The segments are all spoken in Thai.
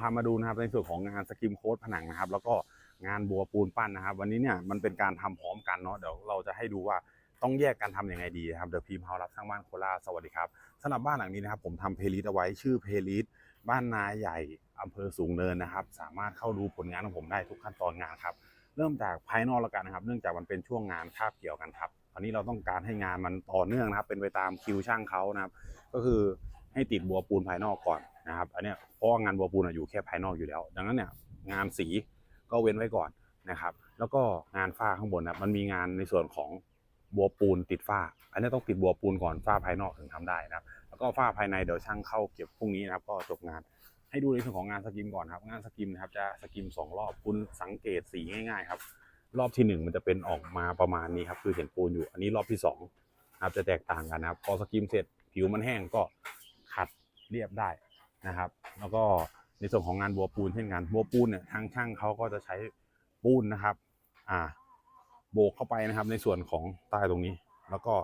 พามาดูนะครับในส่วนของงานสกิมโค้ดผนังนะครับ แล้วก็งานบัวปูนปั้นนะครับ วันนี้เนี่ยมันเป็นการทำพร้อมกันเนาะเดี๋ยวเราจะให้ดูว่าต้องแยกกันทำยังไงดีนะครับเดี๋ยวพีมเฮารับสร้างบ้านโคราชสวัสดีครับสำหรับบ้านหลังนี้นะครับ ผมทำเพลย์ลิสต์เอาไว้ชื่อเพลย์ลิสต์บ้านนาใหญ่อำเภอสูงเนินนะครับ สามารถเข้าดูผลงานของผมได้ทุกขั้นตอนงานครับเริ่มจากภายนอกแล้วกันนะครับ เนื่องจากมันเป็นช่วงงานคาบเกี่ยวกันครับคราวนี้เราต้องการให้งานมันต่อเนื่องนะครับ เป็นไปตามคิวช่างเขานะครับ ก็คือให้ติดบัวปูนภายนอกก่อน นะครับอันเนี้ยเพราะว่างานบัวปูนอะอยู่แค่ภายนอกอยู่แล้ว ดังนั้นเนี่ยงานสีก็เว้นไว้ก่อนนะครับ แล้วก็งานฝ้าข้างบนนะมันมีงานในส่วนของบัวปูนติดฝ้า อันนี้ต้องติดบัวปูนก่อนฝ้าภายนอกถึงทำได้นะครับ แล้วก็ฝ้าภายในเดี๋ยวช่างเข้าเก็บพรุ่งนี้นะครับ ก็จบงานให้ดูในส่วนของงานสกิมก่อนครับ งานสกิมนะครับจะสกิมสองรอบคุณสังเกตสีง่ายๆครับรอบที่หนึ่งมันจะเป็นออกมาประมาณนี้ครับคือเห็นปูนอยู่ อันนี้รอบที่สองนะครับจะแตกต่างกันนะครับพอสกิมเสร็จผิวมันแห้งก็ขัดเรียบได้ นะครับ แล้วก็ในส่วนของงานบัวปูนเช่นกันบัวปูนเนี่ยทางช่างเขาก็จะใช้ปูนนะครับ อ่า โบกเข้าไปนะครับ ในส่วนของใต้ตรงนี้ แล้วก็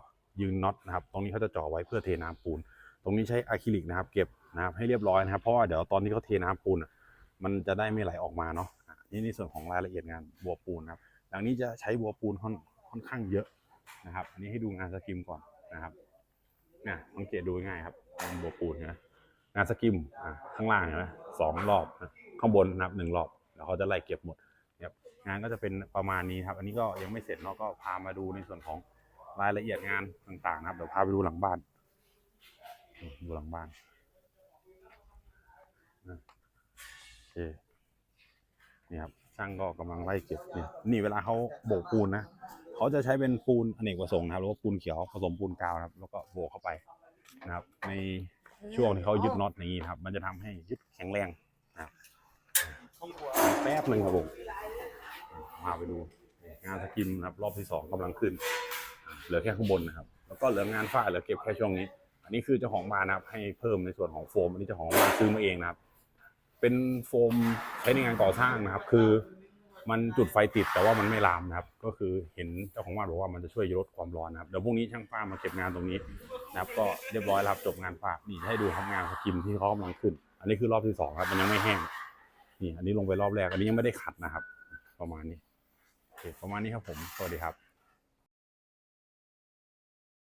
ยืนน็อตนะครับ ตรงนี้เขาจะเจ่อไว้เพื่อเทน้ำปูน ตรงนี้ใช้อะคริลิกนะครับ เก็บนะครับให้เรียบร้อยนะครับ เพราะว่าเดี๋ยวตอนที่เขาเทน้ำปูนอะมันจะได้ไม่ไหลออกมาเนาะอะนี่ในส่วนของรายละเอียดงานบัวปูนนะครับหลังนี้จะใช้บัวปูนค่อนค่อนข้างเยอะนะครับ อันนี้ให้ดูงานสกิมก่อนนะครับเนี่ยสังเกตดูง่ายครับงานบัวปูนนะ งานสกิมข้างล่างเห็นไหมสองรอบข้างบนนะครับหนึ่งรอบแล้วเขาจะไล่เก็บหมดนะครับงานก็จะเป็นประมาณนี้ครับ อันนี้ก็ยังไม่เสร็จเนาะก็พามาดูในส่วนของรายละเอียดงานต่างๆ นะครับเดี๋ยวพาไปดูหลังบ้านดูหลังบ้านนะโอเคนี่ครับช่างก็กำลังไล่เก็บเนี่ยนี่เวลาเขาโบกปูนนะเขาจะใช้เป็นปูนอเนกประสงค์นะครับหรือว่าปูนเขียวผสมปูนกาวนะครับ แล้วก็โบกเข้าไปนะครับ ใน ช่วงที่เขายึดน็อตอย่างนี้นะครับ มันจะทำให้ยึดแข็งแรงนะครับแป๊บหนึ่งครับผมมาไปดูงานสกิมนะครับรอบที่สองกำลังขึ้น เหลือแค่ข้างบนนะครับ แล้วก็เหลืองานฝ้าเหลือเก็บแค่ช่วงนี้ อันนี้คือเจ้าของบ้านนะครับ ให้เพิ่มในส่วนของโฟมอันนี้เจ้าของบ้านซื้อมาเองนะครับ เป็นโฟมใช้ในงานก่อสร้างนะครับ คือ มันจุดไฟติดแต่ว่ามันไม่ลามนะครับ ก็คือเห็นเจ้าของบ้านบอกว่ามันจะช่วยลดความร้อนนะครับเดี๋ยวพรุ่งนี้ช่างฝ้ามาเก็บงานตรงนี้นะครับ ก็เรียบร้อยแล้วครับจบงานฝ้านี่ให้ดูทำงานสกิมที่เขากำลังขึ้น อันนี้คือรอบที่สองครับมันยังไม่แห้งนี่อันนี้ลงไปรอบแรกอันนี้ยังไม่ได้ขัดนะครับ ประมาณนี้โอเคประมาณนี้ครับผมสวัสดีครับ